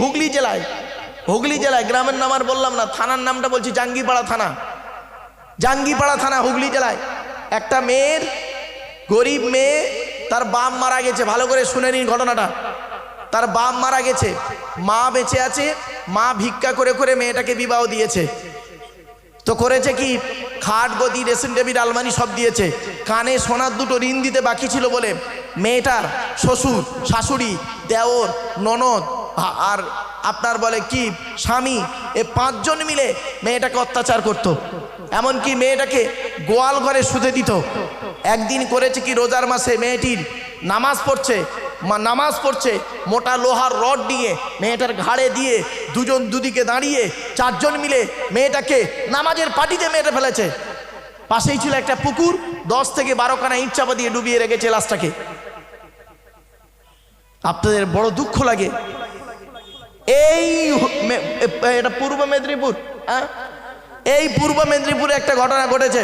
হুগলি জেলায় হুগলি জেলায়, গ্রামের নাম আর বললাম না, থানার নামটা বলছি জাঙ্গিপাড়া থানা। জাঙ্গিপাড়া থানা, হুগলি জেলায়। একটা মেয়ের গরিব মেয়ে, তার বাপ মারা গেছে, ভালো করে শুনে নিন ঘটনাটা। তার বাপ মারা গেছে, মা বেঁচে আছে, মা ভিক্ষা করে করে মেয়েটাকে বিবাহ দিয়েছে। তো করেছে কি? খাট, গদি রেসিন টেবিল আলমারি সব দিয়েছে। কানে সোনার দুটো ঋণ দিতে বাকি ছিল বলে মেয়েটার শ্বশুর, শাশুড়ি, দেওর, ননদ আর আপনার বলে কি, স্বামী, এ পাঁচজন মিলে মেয়েটাকে অত্যাচার করত। এমনকি মেয়েটাকে গোয়াল ঘরে শুতে দিত। একদিন করেছে কি রোজার মাসে মেয়েটির নামাজ পড়ছে, মা নামাজ পড়ছে, মোটা লোহার রড নিয়ে মেয়েটার ঘাড়ে দিয়ে দুজন দুদিকে দাঁড়িয়ে চারজন মিলে মেয়েটাকে নামাজের পাটিতে মেয়েটা ফেলেছে। পাশেই ছিল একটা পুকুর, দশ থেকে বারো খানা ইট চাপা দিয়ে ডুবিয়ে রেখেছে লাশটাকে। আপনাদের বড় দুঃখ লাগে। এই এটা পূর্ব মেদিনীপুর হ্যাঁ এই পূর্ব মেদিনীপুরে একটা ঘটনা ঘটেছে।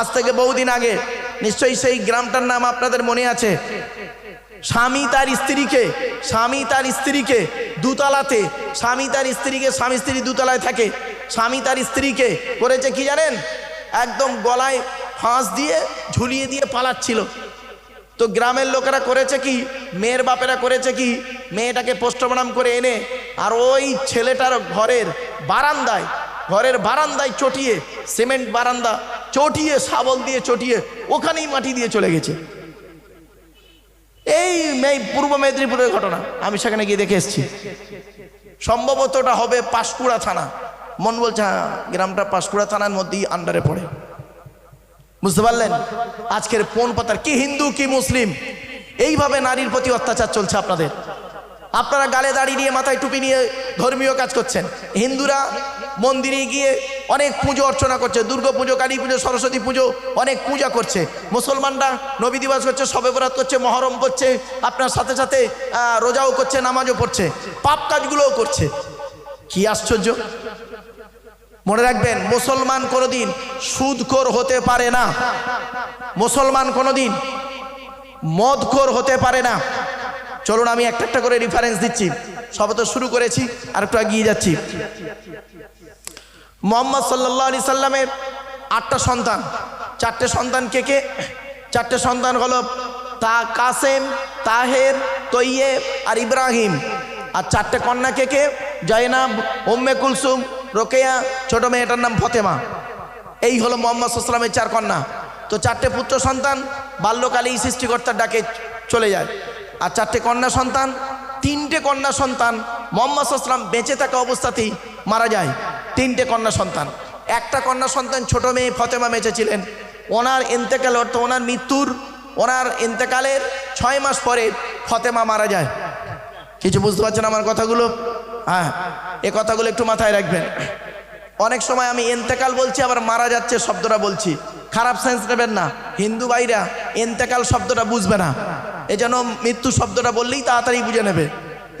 আজ থেকে বহুদিন আগে, নিশ্চয়ই সেই গ্রামটার নাম আপনাদের মনে আছে। স্বামী তার স্ত্রীকে, স্বামী তার স্ত্রীকে দুতলাতে, স্বামী তার স্ত্রীকে, স্বামী স্ত্রী দুতলায় থাকে। স্বামী তার স্ত্রীকে করেছে কি জানেন? একদম গলায় ফাঁস দিয়ে, ঝুলিয়ে দিয়ে পালাচ্ছিল। তো গ্রামের লোকেরা করেছে কি? মেয়ের বাপেরা করেছে কি? মেয়েটাকে পোস্টমর্টম করে এনে আর ওই ছেলেটার ঘরের বারান্দায় ঘরের বারান্দায় চটিয়ে, সিমেন্ট বারান্দা চটিয়ে, শাবল দিয়ে চটিয়ে ওখানেই মাটি দিয়ে চলে গেছে। এই এই পূর্ব মেদিনীপুরের ঘটনা, আমি সেখানে গিয়ে দেখে এসেছি। সম্ভবত ওটা হবে পাঁশকুড়া থানা। মন বলছে হ্যাঁ গ্রামটা পাঁশকুড়া থানার মধ্যেই আন্ডারে পড়ে। বুঝতে পারলেন? আজকের কোন পাতার কি হিন্দু, কি মুসলিম, এইভাবে নারীর প্রতি অত্যাচার চলছে আপনাদের। আপনারা গালে দাড়ি নিয়ে মাথায় টুপি নিয়ে ধর্মীয় কাজ করছেন। হিন্দুরা মন্দিরে গিয়ে অনেক পুজো অর্চনা করছে, দুর্গা পুজো, কালী পুজো, সরস্বতী পুজো, অনেক পূজা করছে। মুসলমানরা নবী দিবস করছে সবে বরাত করছে, মহরম করছে, আপনার সাথে সাথে রোজাও করছে, নামাজও পড়ছে, পাপ কাজগুলোও করছে। কি আশ্চর্য! মনে রাখবেন, মুসলমান কোনোদিন সুদখোর হতে পারে না। মুসলমান কোনোদিন মদখোর হতে পারে না। চলুন, আমি একটা একটা করে রেফারেন্স দিচ্ছি। সবে তো শুরু করেছি, আর একটু এগিয়ে যাচ্ছি। মোহাম্মদ সাল্লাহ আলি সাল্লামের আটটা সন্তান। চারটে সন্তান কে কে? চারটে সন্তান হলো তা কাসেম, তাহের তৈয়ে আর ইব্রাহিম। আর চারটে কন্যা কে কে? জয়নাব উম্মে কুলসুম রোকেয়া, ছোট মেয়েটার নাম ফতেমা। এই হলো মোহাম্মদ সাল্লামের চার কন্যা। তো চারটে পুত্র সন্তান বাল্যকালেই সৃষ্টিকর্তার ডাকে চলে যায়। আর চারটে কন্যা সন্তান, তিনটে কন্যা সন্তান, মোহাম্মদ সাল্লাম বেঁচে থাকা অবস্থাতেই মারা যায় তিনটে কন্যা সন্তান। একটা কন্যা সন্তান ছোট মেয়ে ফতেমা বেঁচে ছিলেন। ওনার ইন্তেকাল অর্থ ওনার মৃত্যুর, ওনার ইন্তেকালের ছয় মাস পরে ফতেমা মারা যায়। কিছু বুঝতে পারছেন আমার কথাগুলো? হ্যাঁ এ কথাগুলো একটু মাথায় রাখবেন। অনেক সময় আমি এন্তেকাল বলছি, আবার মারা যাচ্ছে শব্দটা বলছি। খারাপ সেন্স নেবেন না। হিন্দু ভাইরা এন্তেকাল শব্দটা বুঝবে না। এজন্য মৃত্যু শব্দটা বললেই তাড়াতাড়ি বুঝে নেবে।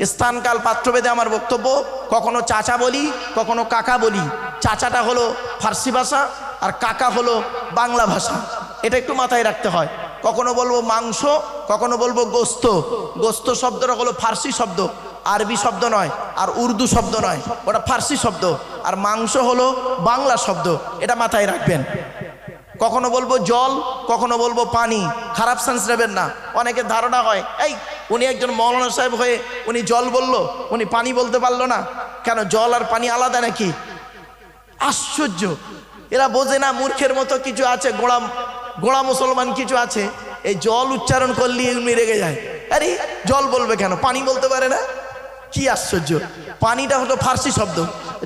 স্থানকাল পাত্রভেদে আমার বক্তব্য, কখনো চাচা বলি, কখনো কাকা বলি। চাচাটা হলো ফার্সি ভাষা আর কাকা হলো বাংলা ভাষা। এটা একটু মাথায় রাখতে হয়। কখনো বলব মাংস, কখনো বলব গোস্ত। গোস্ত শব্দটা হলো ফার্সি শব্দ। আরবি শব্দ নয়, আর উর্দু শব্দ নয়, ওটা ফার্সি শব্দ। আর মাংস হলো বাংলা শব্দ, এটা মাথায় রাখবেন। কখনো বলব জল, কখনো বলব পানি, খারাপ সেন্স নেবেন না। অনেকের ধারণা হয়, এই, উনি একজন মৌলানা সাহেব হয়ে উনি জল বলল, উনি পানি বলতে পারল না। কেন, জল আর পানি আলাদা নাকি? আশ্চর্য। এরা বোঝে না, মূর্খের মতো কিছু আছে, গোড়া গোড়া মুসলমান কিছু আছে। এই জল উচ্চারণ করলে এমনি রেগে যায়। আরে, জল বলবে কেন? পানি বলতে পারে না? কি আশ্চর্য? পানিটা হলো ফার্সি শব্দ,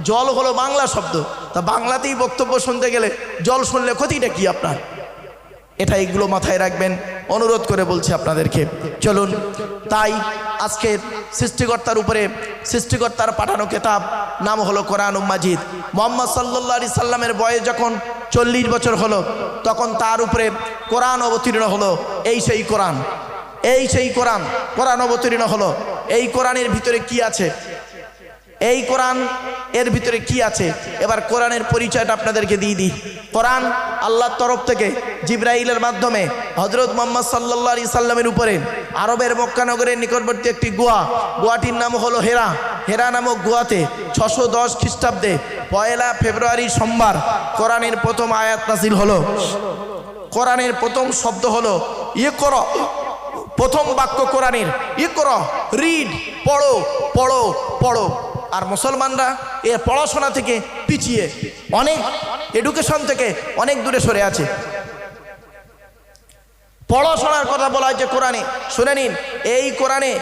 জল হলো বাংলা শব্দ। তা বাংলাতেই বক্তব্য শুনতে গেলে জল শুনলে ক্ষতিটা কি আপনার? এটা এগুলো মাথায় রাখবেন, অনুরোধ করে বলছি আপনাদেরকে। চলুন, তাই আজকে সৃষ্টিকর্তার উপরে সৃষ্টিকর্তার পাঠানো কেতাব, নাম হলো কোরআন মাজিদ। মোহাম্মদ সাল্লা সাল্লামের বয়স যখন চল্লিশ বছর হলো, তখন তার উপরে কোরআন অবতীর্ণ হলো, এই সেই কোরআন, এই সেই কোরআন কোরআন অবতীর্ণ হলো। এই কোরআনের ভিতরে কি আছে? এই কোরআন এর ভিতরে কি আছে? এবার কোরআনের পরিচয়টা আপনাদেরকে দিয়ে দিই। কোরআন আল্লাহর তরফ থেকে জিব্রাইলের মাধ্যমে হজরত মোহাম্মদ সাল্লা সাল্লামের উপরে আরবের মক্কানগরের নিকটবর্তী একটি গুহা। গুহাটির নাম হলো হেরা। হেরা নামক গুয়াতে ছশো দশ খ্রিস্টাব্দে পয়লা ফেব্রুয়ারি সোমবার কোরআনের প্রথম আয়াত নাসিল হলো। কোরআনের প্রথম শব্দ হলো ইয়ে কর প্রথম বাক্য কোরআনের ইয়ে কর রিড, পড়ো পড়ো পড়ো। আর মুসলমানরা এ পড়াশোনা থেকে পিছিয়ে, অনেক এডুকেশন থেকে অনেক দূরে সরে আছে। পড়াশোনার কথা বলা হয়েছে কোরআনে। শুনে নিন, এই কোরআনে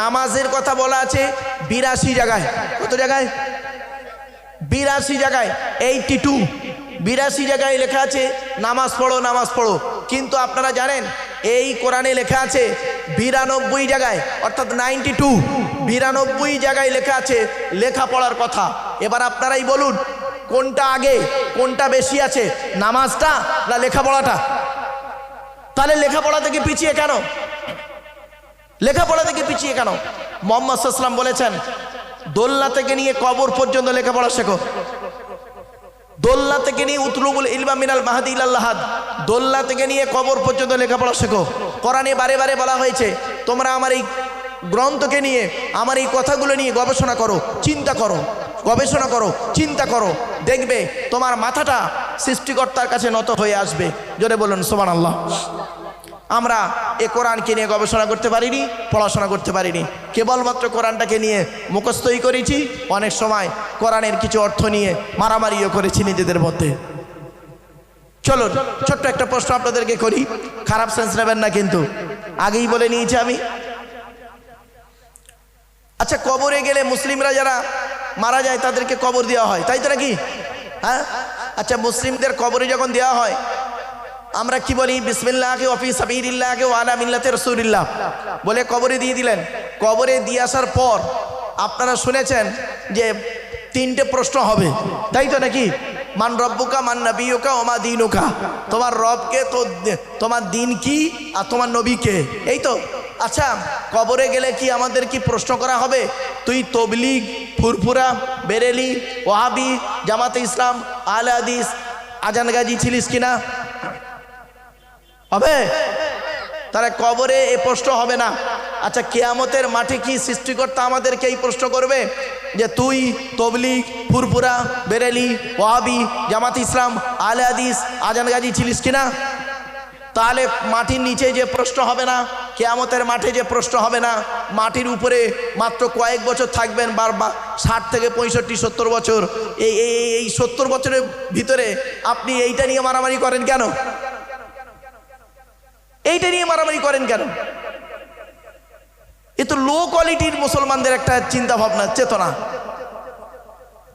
নামাজের কথা বলা আছে বিরাশি জায়গায়। কত জায়গায়? বিরাশি জায়গায় এইটি টু বিরাশি জায়গায় লেখা আছে, নামাজ পড়ো নামাজ পড়ো। কিন্তু আপনারা জানেন এই কোরআনে লেখা আছে বিরানব্বই জায়গায়, অর্থাৎ নাইনটি টু, বিরানব্বই জায়গায় লেখা আছে লেখাপড়ার কথা। এবার আপনারাই বলুন, কোনটা আগে, কোনটা বেশি আছে, নামাজটা না লেখাপড়াটা? তাহলে লেখাপড়া থেকে পিছিয়ে কেন? লেখাপড়া থেকে পিছিয়ে কেন? মোহাম্মদ সাল্লাম বলেছেন দোল্লা থেকে নিয়ে কবর পর্যন্ত লেখাপড়া শেখো। দোল্লা থেকে নিয়ে উতলুবুল ইলমা মিনাল মাহাদি ইহাদ দোল্লা থেকে নিয়ে কবর পর্যন্ত লেখাপড়া শেখো। কোরআনে বারে বারে বলা হয়েছে, তোমরা আমার এই গ্রন্থকে নিয়ে, আমার এই কথাগুলো নিয়ে গবেষণা করো, চিন্তা করো, গবেষণা করো, চিন্তা করো। দেখবে তোমার মাথাটা সৃষ্টিকর্তার কাছে নত হয়ে আসবে। জোরে বলুন সোমান আল্লাহ আমরা এ কোরআনকে নিয়ে গবেষণা করতে পারিনি, পড়াশোনা করতে পারিনি। কেবলমাত্র কোরআনটাকে নিয়ে মুখস্থই করেছি, অনেক সময় কোরআনের কিছু অর্থ নিয়ে মারামারিও করেছি নিজেদের মধ্যে। চলুন, ছোট্ট একটা প্রশ্ন আপনাদেরকে করি। খারাপ সেন্স নেবেন না কিন্তু। আগেই বলে নিয়েছি আমি। আচ্ছা কবরে গেলে মুসলিমরা যারা মারা যায় তাদেরকে কবর দেওয়া হয়, তাই তো নাকি? হ্যাঁ? আচ্ছা মুসলিমদের কবরে যখন দেওয়া হয় আমরা কি বলি? বিসমিল্লাহকে অফিস সাবিরিল্লাহকে ওয়ালা মিল্লাতে রসুলিল্লাহ। বলে কবরে দিয়ে দিলেন। কবরে দিয়ে আসার পর আপনারা শুনেছেন যে তিনটে প্রশ্ন হবে। তাই তো নাকি? মান রব্বুকা, মান নবীকা ওমা দিনুকা। তোমার রবকে তো তোমার দিন কি আর তোমার নবীকে এই তো। আচ্ছা কবরে গেলে কি আমাদের কি প্রশ্ন করা হবে? তুই তবলিগ, ফুরফুরা, বেরেলি, ওয়াহাবি, জামাতে ইসলাম, আলে হাদিস, আজান গাজী ছিলিস কিনা? হবে? তাহলে কবরে এ প্রশ্ন হবে না। আচ্ছা কেয়ামতের মাঠে কি সৃষ্টিকর্তা আমাদেরকে এই প্রশ্ন করবে? যে তুই, তবলিগ, ফুরফুরা, বেরেলি ওয়াবি জামাত ইসলাম, আলে আদিস আজান গাজী ছিলিস কিনা? তাহলে মাটির নিচে যে প্রশ্ন হবে না, কেয়ামতের মাঠে যে প্রশ্ন হবে না, মাটির উপরে মাত্র কয়েক বছর থাকবেন, বার বা ষাট থেকে পঁয়ষট্টি, সত্তর বছর। এই- এই সত্তর বছরের ভিতরে আপনি এইটা নিয়ে মারামারি করেন কেন? এইটা নিয়ে মারামারি করেন কেন? এ তো লো কোয়ালিটির মুসলমানদের একটা চিন্তা ভাবনা চেতনা।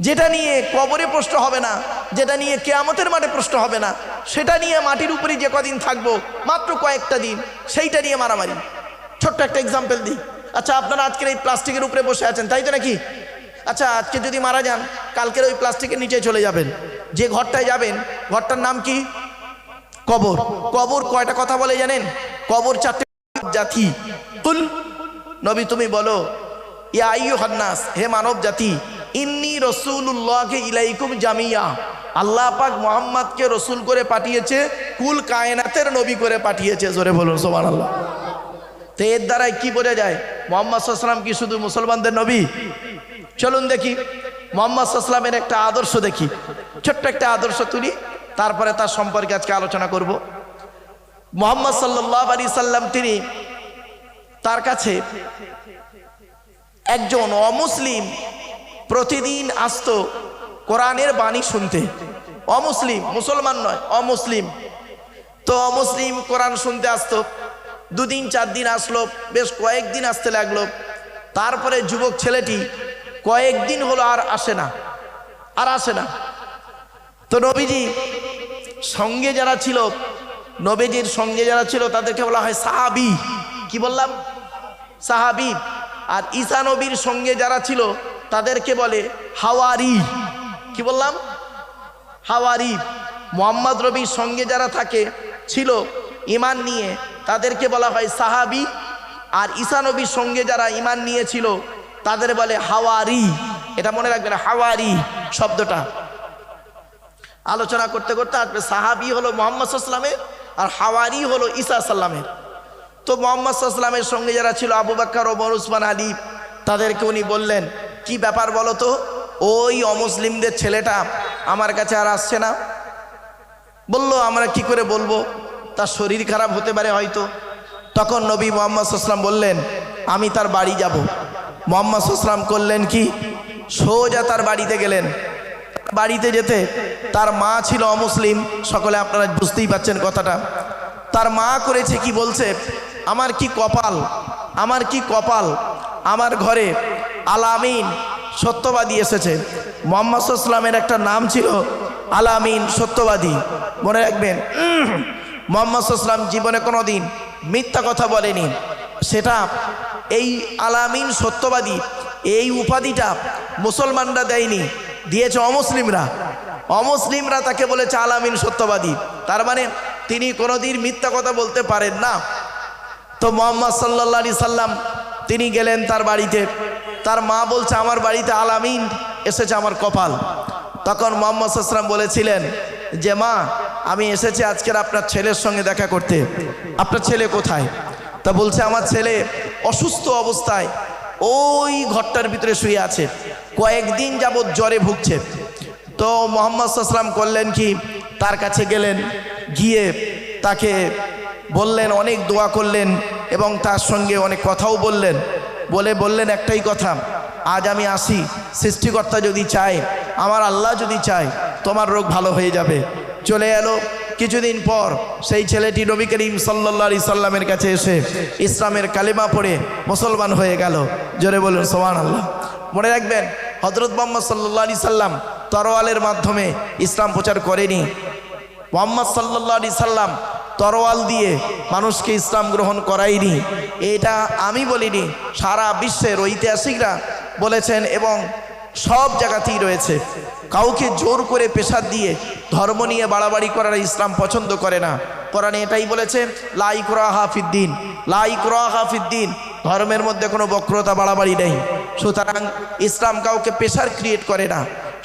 যেটা নিয়ে কবরে প্রশ্ন হবে না, যেটা নিয়ে কেয়ামতের মাঠে প্রশ্ন হবে না, সেটা নিয়ে মাটির উপরে যে কদিন থাকব, মাত্র কয়েকটা দিন, সেইটা নিয়ে মারামারি। ছোট্ট একটা এক্সাম্পল দিই। আচ্ছা আপনারা আজকের এই প্লাস্টিকের উপরে বসে আছেন, তাই তো নাকি? আচ্ছা আজকে যদি মারা যান, কালকের ওই প্লাস্টিকের নিচে চলে যাবেন। যে ঘরটায় যাবেন, ঘরটার নাম কি? কবর। কবর কয়টা কথা বলে জানেন? কবর চারটে জাতি। কুল, নবী তুমি বলো, ইয়া আইয়ু হান্নাস হে মানব জাতি, ইন্নি রসুল্লাহকে ইলাইকুম জামিয়া। আল্লাহ পাক মোহাম্মদকে রসুল করে পাঠিয়েছে, কুল কায়নাতের নবী করে পাঠিয়েছে, জোরে বলুন সোমান আল্লাহ তো এর দ্বারাই কি বোঝা যায়? মোহাম্মদ সাল্লাম কি শুধু মুসলমানদের নবী? চলুন দেখি। মোহাম্মদ সাল্লামের একটা আদর্শ দেখি। ছোট্ট একটা আদর্শ তুলি। তারপরে তার সম্পর্কে আজকে আলোচনা করব। মোহাম্মদ সাল্লাহ আলী সাল্লাম তিনি তার কাছে একজন অমুসলিম প্রতিদিন আসতো কোরআনের বাণী শুনতে। অমুসলিম, মুসলমান নয়, অমুসলিম। তো অমুসলিম কোরআন শুনতে আসতো, দুদিন চার দিন আসলো, বেশ কয়েকদিন আসতে লাগল। তারপরে যুবক ছেলেটি কয়েকদিন হলো আর আসে না, আর আসে না। তো নবীজি সঙ্গে যারা ছিল, নবেজির সঙ্গে যারা ছিল, তাদেরকে বলা হয় সাহাবি। কি বললাম? সাহাবি। আর ঈসা নবীর সঙ্গে যারা ছিল, তাদেরকে বলে হাওয়ারি। কি বললাম? হাওয়ারি। মোহাম্মদ রবির সঙ্গে যারা থাকে, ছিল ইমান নিয়ে, তাদেরকে বলা হয় সাহাবি। আর ঈসা নবীর সঙ্গে যারা ইমান নিয়েছিল, তাদের বলে হাওয়ারি। এটা মনে রাখবেন, হাওয়ারি শব্দটা। আলোচনা করতে করতে আসবে, সাহাবি হলো মোহাম্মদ সাল্লামের আর হাওয়ারি হলো ঈসা সাল্লামের তো মোহাম্মদ সাল্লামের সঙ্গে যারা ছিল আবু বাক্কর ওমর উসমান আলী, তাদেরকে উনি বললেন, কি ব্যাপার বলো তো? ওই অমুসলিমদের ছেলেটা আমার কাছে আর আসছে না। বলল, আমরা কি করে বলব? তার শরীর খারাপ হতে পারে হয়তো। তখন নবী মোহাম্মদ সাল্লাম বললেন, আমি তার বাড়ি যাব। মোহাম্মদ সাল্লাম করলেন কি? সোজা তার বাড়িতে গেলেন। বাড়িতে যেতে, তার মা ছিল অমুসলিম, সকলে আপনারা বুঝতেই পাচ্ছেন কথাটা। তার মা করেছে কি বলছে, আমার কি কপাল, আমার কি কপাল, আমার ঘরে আলামিন সত্যবাদী এসেছে। মোহাম্মদ সাল্লামের একটা নাম ছিল আলামিন সত্যবাদী। মনে রাখবেন মোহাম্মদ সাল্লাম জীবনে কোনো দিন মিথ্যা কথা বলেনি। সেটা এই আলামিন সত্যবাদী, এই উপাধিটা মুসলমানরা দেয়নি। দিয়েছে অমুসলিমরা। অমুসলিমরা তাকে বলেছে আলামিন সত্যবাদী। তার মানে তিনি কোনোদিন মিথ্যা কথা বলতে পারেন না। তো মোহাম্মদ সাল্লা সাল্লাম তিনি গেলেন তার বাড়িতে। তার মা বলছে, আমার বাড়িতে আলামিন এসেছে আমার কপাল। তখন মোহাম্মদ সাল্লাম বলেছিলেন যে, মা, আমি এসেছি আজকের আপনার ছেলের সঙ্গে দেখা করতে। আপনার ছেলে কোথায়? তা বলছে, আমার ছেলে অসুস্থ অবস্থায়। ওই ঘরটার ভিতরে শুয়ে আছে। কয়েকদিন যাবৎ জ্বরে ভুগছে। তো মোহাম্মদ সাল্লাম করলেন কি? তার কাছে গেলেন, গিয়ে তাকে বললেন, অনেক দোয়া করলেন এবং তার সঙ্গে অনেক কথাও বললেন। বলে বললেন, একটাই কথা, আজ আমি আসি, সৃষ্টিকর্তা যদি চায়, আমার আল্লাহ যদি চায়, তোমার রোগ ভালো হয়ে যাবে। চলে এলো কিছুদিন পর সেই ছেলেটি নবী করিম সাল্লা সাল্লামের কাছে এসে ইসলামের কালিমা পড়ে মুসলমান হয়ে গেল। জোরে বলুন সোমান আল্লাহ মনে রাখবেন হজরত মোহাম্মদ সাল্লা সাল্লাম তরোয়ালের মাধ্যমে ইসলাম প্রচার করেনি। মোহাম্মদ সাল্লা সাল্লাম তরোয়াল দিয়ে মানুষকে ইসলাম গ্রহণ করায়নি। এটা আমি বলিনি, সারা বিশ্বের ঐতিহাসিকরা বলেছেন এবং সব জায়গাতেই রয়েছে। কাউকে জোর করে পেশাদ দিয়ে ধর্ম নিয়ে বাড়াবাড়ি করার ইসলাম পছন্দ করে না। কোরআনে এটাই বলেছে লাইক হাফিদ্দিন লাইক হাফিদ্দিন ধর্মের মধ্যে কোনো বক্রতা বাড়াবাড়ি নেই। সুতরাং ইসলাম কাউকে পেশার ক্রিয়েট করে না।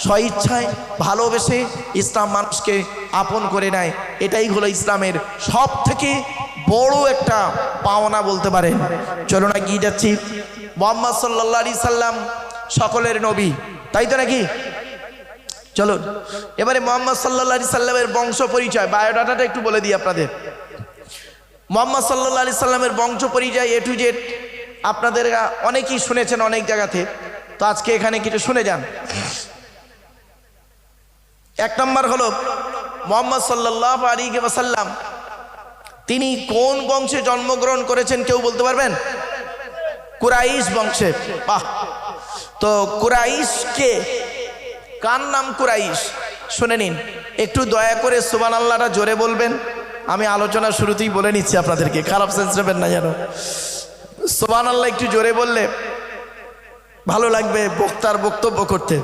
স্বইচ্ছায় ভালোবেসে ইসলাম মানুষকে আপন করে নেয়। এটাই হলো ইসলামের সব থেকে বড় একটা পাওনা বলতে পারেন। চলো না গিয়ে যাচ্ছি। মোহাম্মদ সাল্লা সাল্লাম সকলের নবী। তাই তো নাকি? চলুন, এবারে মোহাম্মদ সাল্লা সাল্লামের বংশ পরিচয়, বায়োডাটাটা একটু বলে দিই আপনাদের। মোহাম্মদ সাল্লা সাল্লামের বংশ পরিচয় এ টু জেড আপনাদের অনেকেই শুনেছেন অনেক জায়গাতে। তো আজকে এখানে কিছু শুনে যান। এক নম্বর হলো মোহাম্মদ সাল্লাহ আলী ওয়াসাল্লাম, তিনি কোন বংশে জন্মগ্রহণ করেছেন কেউ বলতে পারবেন? কুরাইশ বংশে। বাহ! তো কুরাইশ কে কার নাম কুরাইশ? শুনে নিন, একটু দয়া করে সুবান আল্লাহটা জোরে বলবেন। আমি আলোচনা শুরুতেই বলে নিচ্ছি আপনাদেরকে, খারাপ সেন্স নেবেন না যেন। সোবান আল্লাহ একটু জোরে বললে ভালো লাগবে বক্তার বক্তব্য করতে।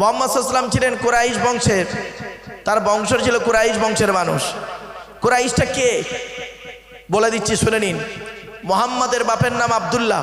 মোহাম্মদ সাল্লাম ছিলেন কুরাইশ বংশের, তার বংশ ছিল কুরাইশ বংশের মানুষ। কুরাইশটা কে? বলে দিচ্ছি, শুনে নিন। মোহাম্মদের বাপের নাম আবদুল্লাহ।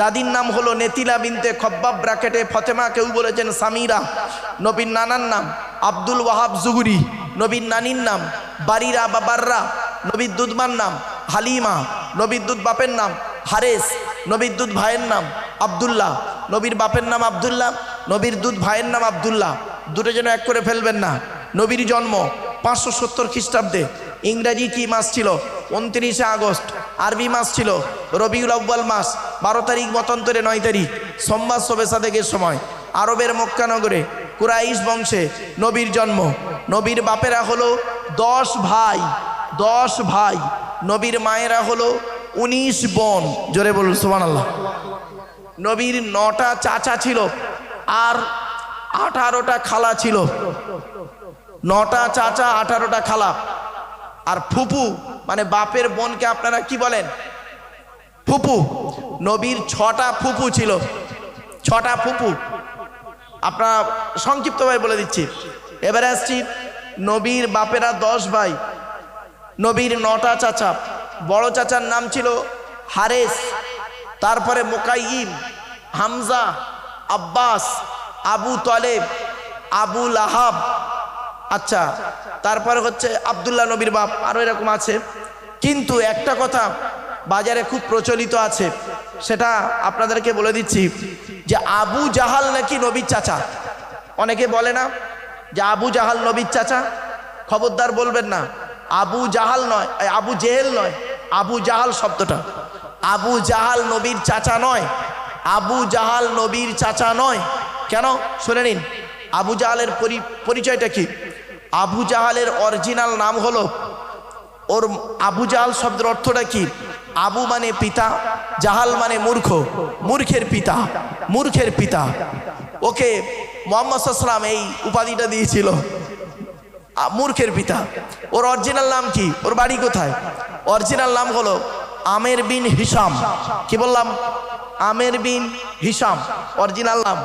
দাদির নাম হলো নেতিলা বিনতে খব্বাব ব্রাকেটে ফতেমা, কেউ বলেছেন সামিরা। নবীর নানার নাম আব্দুল ওয়াহাব জুগুরি নবীর নানির নাম বারিরা বা বাররা। নবীর দুধমার নাম হালিমা। নবীর দুধ বাপের নাম হারেস। নবীর দুধ ভাইয়ের নাম আবদুল্লাহ। নবীর বাপের নাম আবদুল্লাহ। নবীর দুধ ভাইয়ের নাম আবদুল্লাহ। দুটো যেন এক করে ফেলবেন না। নবীর জন্ম পাঁচশো সত্তর খ্রিস্টাব্দে ইংরাজি কি মাস ছিল? উনত্রিশে আগস্ট। আরবি মাস ছিল। রবিউল আব্বাল মাস। বারো তারিখ মতান্তরে নয় তারিখ। সোমবার শোবে সাদেকের সময়। আরবের মক্কানগরে কুরাইশ বংশে নবীর জন্ম। নবীর বাপেরা হলো দশ ভাই। দশ ভাই। নবীর মায়েরা হলো উনিশ বোন। জোরে বলুন সোমান আল্লাহ নবীর নটা চাচা ছিল আর আঠারোটা খালা ছিল। নটা চাচা, আঠারোটা খালা। আর ফুপু মানে বাপের বোনকে আপনারা কি বলেন? ফুপু। নবীর ছটা ফুপু ছিল। ছটা ফুপু। আপনারা সংক্ষিপ্তভাবে বলে দিচ্ছি। এবারে আসছি নবীর বাপেরা দশ ভাই। নবীর নটা চাচা। বড় চাচার নাম ছিল হারেস। তারপরে মোকাইম হামজা, আব্বাস, আবু তলেব, আবু লাহাব আচ্ছা তারপরে হচ্ছে আবদুল্লাহ নবীর বাপ আরও এরকম আছে। কিন্তু একটা কথা বাজারে খুব প্রচলিত আছে, সেটা আপনাদেরকে বলে দিচ্ছি যে আবু জাহাল নাকি নবীর চাচা? অনেকে বলে না যে আবু জাহাল নবীর চাচা? খবরদার বলবেন না, আবু জাহাল নয় আবু জেহেল নয়, আবু জাহাল শব্দটা। আবু জাহাল নবীর চাচা নয়, আবু জাহাল নবীর চাচা নয়। কেন? শুনে নিন, আবু জাহালের পরি- পরিচয়টা কি? আবু জাহালের অরিজিনাল নাম হলো, ওর আবু জাহাল শব্দের অর্থটা কি? আবু মানে পিতা, জাহাল মানে মূর্খ, মূর্খের পিতা মূর্খের পিতা। ওকে মোহাম্মদ এই উপাধিটা দিয়েছিল মূর্খের পিতা। ওর অরিজিনাল নাম কি? ওর বাড়ি কোথায়? অরিজিনাল নাম হলো আমের বিন হিসাম কি বললাম? আমের বিন হিসাম অরিজিনাল নাম।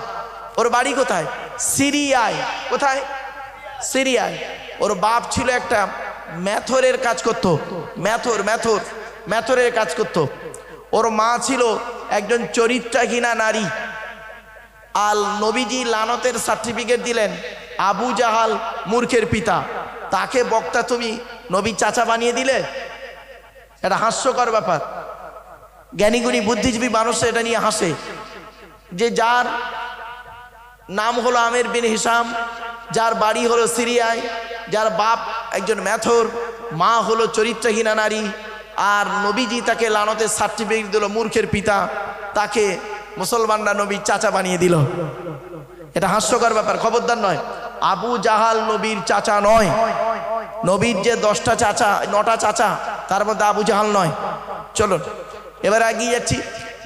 ওর বাড়ি কোথায়? সিরিয়ায়। কোথায়? সিরিয়ায়। ওর বাপ ছিল একটা ম্যাথরের কাজ করতো। ম্যাথর ম্যাথর, ম্যাথরের কাজ করতো। ওর মা ছিল একজন চরিত্রাহীনা নারী। আল নবীজি লানতের সার্টিফিকেট দিলেন আবু জাহাল মূর্খের পিতা। তাকে বক্তা তুমি নবী চাচা বানিয়ে দিলে? এটা হাস্যকর ব্যাপার। জ্ঞানীগুণী, বুদ্ধিজীবী মানুষ এটা নিয়ে হাসে। যে যার নাম হলো আমের বিন হিসাম যার বাড়ি হলো সিরিয়ায়, যার বাপ একজন ম্যাথর, মা হলো চরিত্রহীনা নারী, আর নবীজি তাকে লানতের সার্টিফিকেট দিল মূর্খের পিতা, তাকে মুসলমানরা নবীর চাচা বানিয়ে দিল। এটা হাস্যকর ব্যাপার, খবরদার নয়। আবু জাহাল নবীর চাচা নয়। নবীর যে দশটা চাচা, নটা চাচা, তার মধ্যে আবু জাহাল নয়। চলুন, এবার এগিয়ে যাচ্ছি।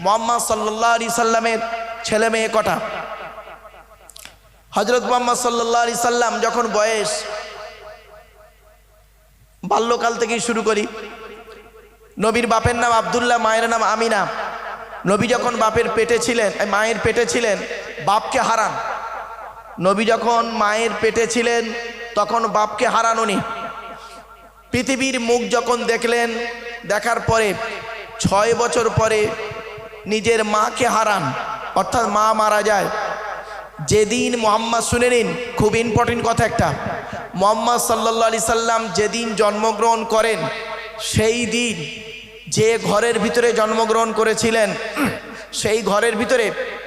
মোহাম্মদ সাল্লাহ আলি সাল্লামের ছেলে মেয়ে কটা? হজরত মোহাম্মদ সাল্লাহ আলি সাল্লাম যখন বয়স বাল্যকাল থেকেই শুরু করি, নবীর বাপের নাম আবদুল্লাহ, মায়ের নাম আমিনা। নবী যখন বাপের পেটে ছিলেন মায়ের পেটে ছিলেন, বাপকে হারান। নবী যখন মায়ের পেটে ছিলেন, তখন বাপকে হারান উনি। পৃথিবীর মুখ যখন দেখলেন, দেখার পরে, ছয় বছর পরে নিজের মাকে হারান। অর্থাৎ মা মারা যায়। যেদিন মোহাম্মদ, শুনে নিন, খুব ইম্পর্টেন্ট কথা একটা। মোহাম্মদ সাল্লা আলি সাল্লাম যেদিন জন্মগ্রহণ করেন, সেই দিন যে ঘরের ভিতরে জন্মগ্রহণ করেছিলেন, সেই ঘরের ভিতরে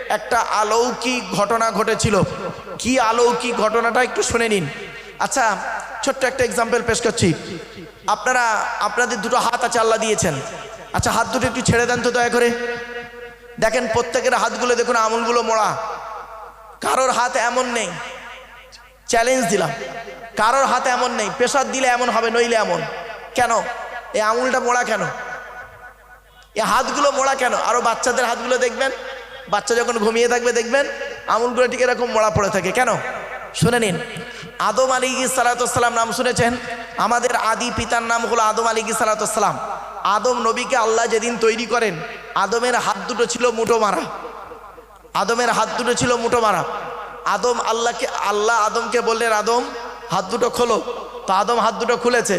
একটা আলৌকিক ঘটনা ঘটেছিল। কি আলৌকিক ঘটনাটা একটু শুনে নিন। আচ্ছা ছোট্ট একটা এক্সাম্পল পেশ করছি। আপনারা, আপনাদের দুটো হাত আছে, আল্লাহ দিয়েছেন। আচ্ছা হাত দুটো একটু ছেড়ে দেন তো দয়া করে। দেখেন, প্রত্যেকের হাতগুলো দেখুন, আমুলগুলো মোড়া। কারোর হাত এমন নেই। চ্যালেঞ্জ দিলাম। কারোর হাত এমন নেই। প্রেশার দিলে এমন হবে, নইলে এমন। কেন? এই আঙুলটা মোড়া কেন? এ হাতগুলো মোড়া কেন? আরও বাচ্চাদের হাতগুলো দেখবেন? বাচ্চা যখন ঘুমিয়ে থাকবে, দেখবেন আঙুলগুলো ঠিক এরকম মোড়া পড়ে থাকে। কেন? শুনে নিন। আদম আলী সালাতাম নাম শুনেছেন? আমাদের আদি পিতার নাম হলো আদম আলী সালাতাম আদম নবীকে আল্লাহ যেদিন তৈরি করেন, আদমের হাত দুটো ছিল মুঠো মারা। আদমের হাত দুটো ছিল মুঠো মারা। আদম আল্লাহকে আল্লাহ আদমকে বললেন, আদম, হাত দুটো খোলো। তো আদম হাত দুটো খুলেছে।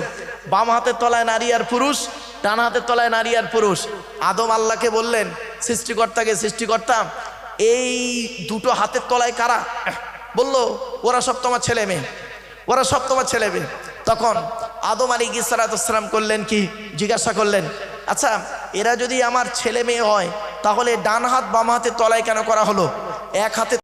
বাম হাতের তলায় নারী আর পুরুষ, ডান হাতের তলায় নারী আর পুরুষ। আদম আল্লাহকে বললেন, সৃষ্টিকর্তাকে সৃষ্টিকর্তা, এই দুটো হাতের তলায় কারা? বলল, ওরা সব তোমার ছেলে মেয়ে। ওরা সব তোমার ছেলে মেয়ে। তখন আদম আলী গিসালাতাম করলেন কি? জিজ্ঞাসা করলেন আচ্ছা এরা যদি আমার ছেলে মেয়ে হয়, তাহলে ডান হাত বাম হাতে তলায় কেন করা হলো? এক হাতে